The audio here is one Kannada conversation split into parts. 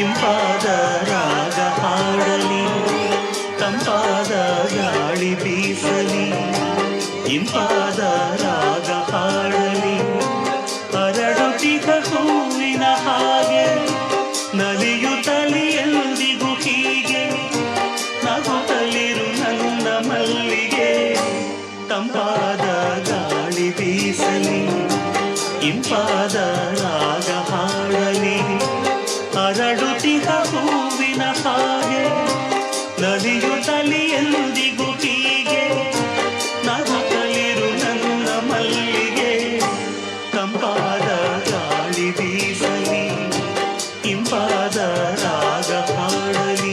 ಇಂಪಾದ ರಾಗ ಹಾಡಲಿ, ತಂಪಾದ ಗಾಳಿ ಬೀಸಲಿ ಇಂಪಾದ ರಾಗ ಹಾಡಲಿ. ಹರಡುತ್ತಿದ್ದ ಹೂವಿನ ಹಾಗೆ ನಲಿಯುತ್ತಲಿ ಎಂದಿಗೂ ಹೀಗೆ, ನಗುತ್ತಲಿರು ನನ್ನ ಮಲ್ಲಿಗೆ. ತಂಪಾದ ಗಾಳಿ ಬೀಸಲಿ ಇಂಪಾದ ರಾಗ ಹಾಡಲಿ. ತಲಿಯಂದಿಗೂ ಹೀಗೆ. ನಗುತ್ತಲಿರು ನನ್ನ ಮಲ್ಲಿಗೆ. ತಂಪಾದ ಗಾಳಿ ಬೀಸಲಿ ಇಂಪಾದ ರಾಗ ಹಾಡಲಿ.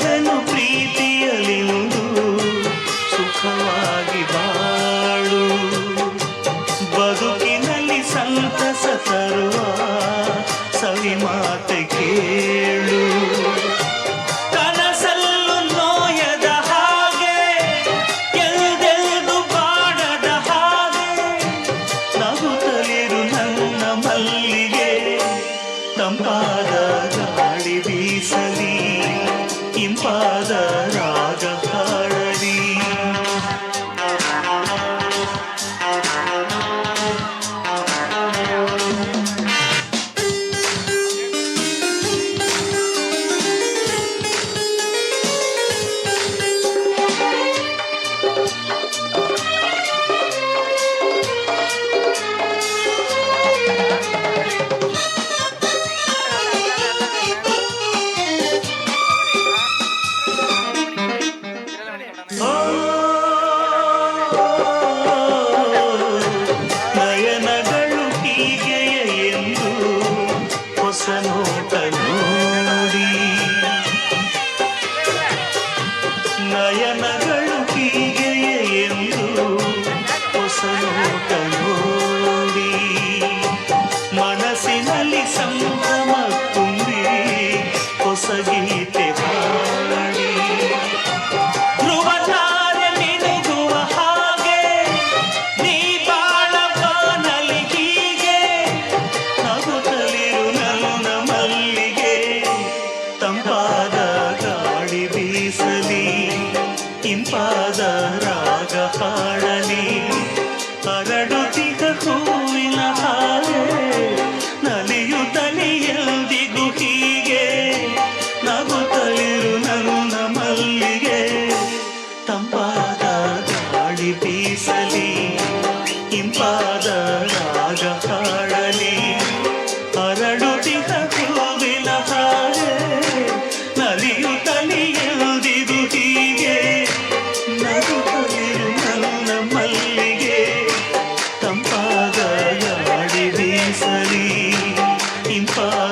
ಬರುವೆನು ಪ್ರೀತಿಯಲಿಂದು ಸುಖವಾಗಿ ಬಾಳು. ಬದುಕಿನಲ್ಲಿ ಸಂತಸ ತರುವ ಸವಿ ಮಾತೆ ಕೇಳು.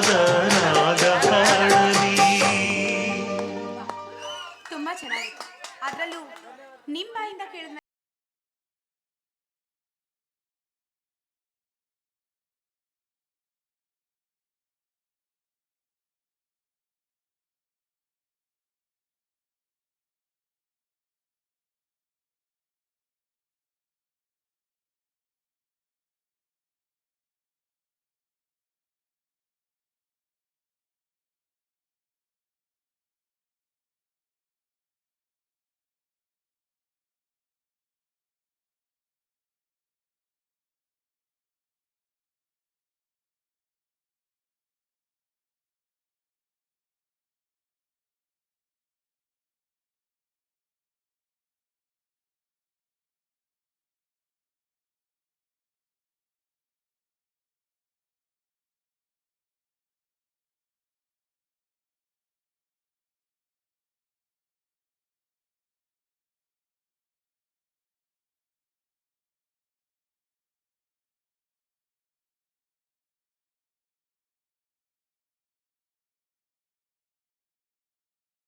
Yeah.